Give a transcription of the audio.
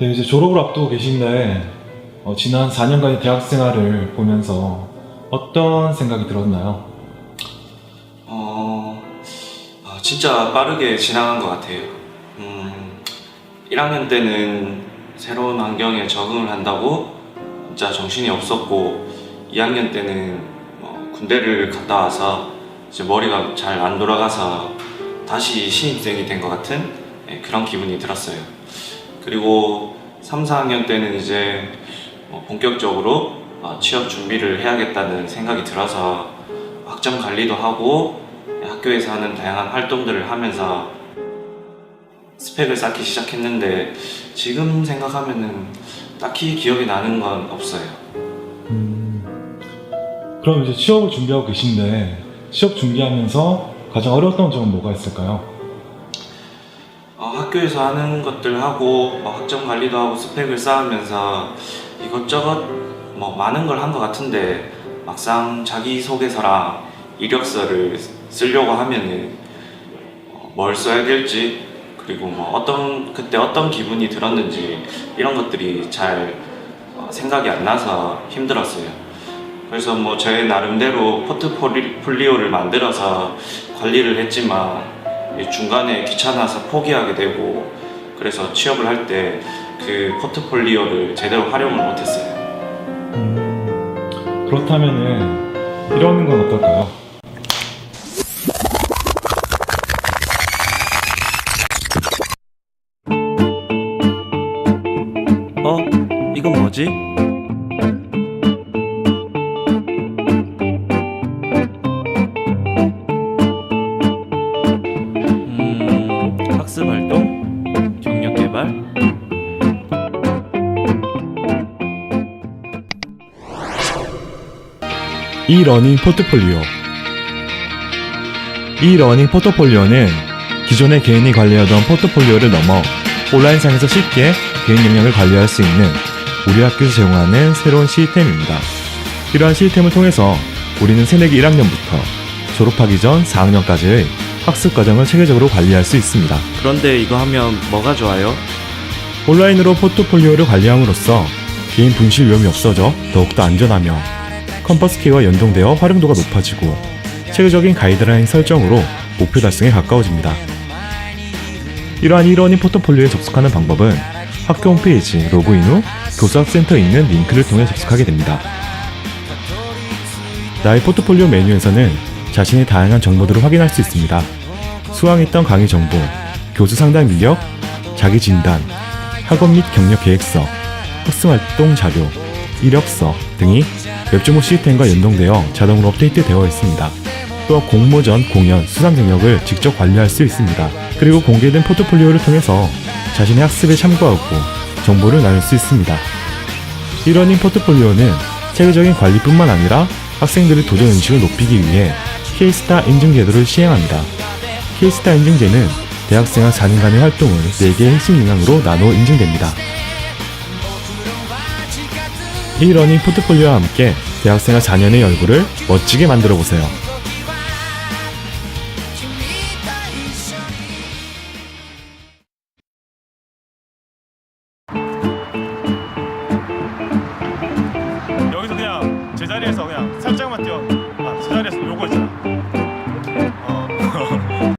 네, 이제 졸업을 앞두고 계신데 어, 지난 4년간의 대학 생활을 보면서 어떤 생각이 들었나요? 어, 아, 진짜 빠르게 지나간 것 같아요. 음, 1학년 때는 새로운 환경에 적응을 한다고 진짜 정신이 없었고, 2학년 때는 어, 군대를 갔다 와서 이제 머리가 잘 안 돌아가서 다시 신입생이 된 것 같은 예, 그런 기분이 들었어요. 그리고 3, 4학년 때는 이제 어, 본격적으로 어, 취업 준비를 해야겠다는 생각이 들어서 학점 관리도 하고 학교에서 하는 다양한 활동들을 하면서 스펙을 쌓기 시작했는데 지금 생각하면은 딱히 기억이 나는 건 없어요. 음, 그럼 이제 취업을 준비하고 계신데 취업 준비하면서 가장 어려웠던 점은 뭐가 있을까요? 어, 학교에서 하는 것들 하고 뭐 학점 관리도 하고 스펙을 쌓으면서 이것저것 뭐 많은 걸 한 것 같은데 막상 자기 소개서랑 이력서를 쓰려고 하면은 어, 뭘 써야 될지 그리고 뭐 어떤 그때 어떤 기분이 들었는지 이런 것들이 잘 어, 생각이 안 나서 힘들었어요. 그래서 뭐제 나름대로 포트폴리오를 만들어서 관리를 했지만 이 중간에 귀찮아서 포기하게 되고 그래서 취업을 할 때 그 포트폴리오를 제대로 활용을 못했어요. 음, 그렇다면은 이러는 건 어떨까요? 어? 이건 뭐지? 경력 개발. 이 러닝 포트폴리오 이 러닝 포트폴리오는 기존의 개인이 관리하던 포트폴리오를 넘어 온라인상에서 쉽게 개인 역량을 관리할 수 있는 우리 학교에서 제공하는 새로운 시스템입니다. 이러한 시스템을 통해서 우리는 새내기 1학년부터 졸업하기 전 4학년까지의 학습 과정을 체계적으로 관리할 수 있습니다. 그런데 이거 하면 뭐가 좋아요? 온라인으로 포트폴리오를 관리함으로써 개인 분실 위험이 없어져 더욱더 안전하며 컴퍼스키와 연동되어 활용도가 높아지고 체계적인 가이드라인 설정으로 목표 달성에 가까워집니다. 이러한 이러니 포트폴리오에 접속하는 방법은 학교 홈페이지 로그인 후 교수학센터에 있는 링크를 통해 접속하게 됩니다. 나의 포트폴리오 메뉴에서는 자신의 다양한 정보들을 확인할 수 있습니다. 수강했던 강의 정보, 교수 상담 이력, 자기 진단, 학업 및 경력 계획서, 학습활동 자료, 이력서 등이 웹주모 시스템과 연동되어 자동으로 업데이트 되어 있습니다. 또 공모 전, 공연, 수상 경력을 직접 관리할 수 있습니다. 그리고 공개된 포트폴리오를 통해서 자신의 학습에 참고하고 정보를 나눌 수 있습니다. 이러닝 포트폴리오는 체계적인 관리뿐만 아니라 학생들의 도전 인식을 높이기 위해 K스타 인증 제도를 시행합니다. K스타 인증제는 대학생활 4년간의 활동을 4개의 핵심 영향으로 나누어 인증됩니다. 이 러닝 포트폴리오와 함께 대학생활 4년의 얼굴을 멋지게 만들어 보세요.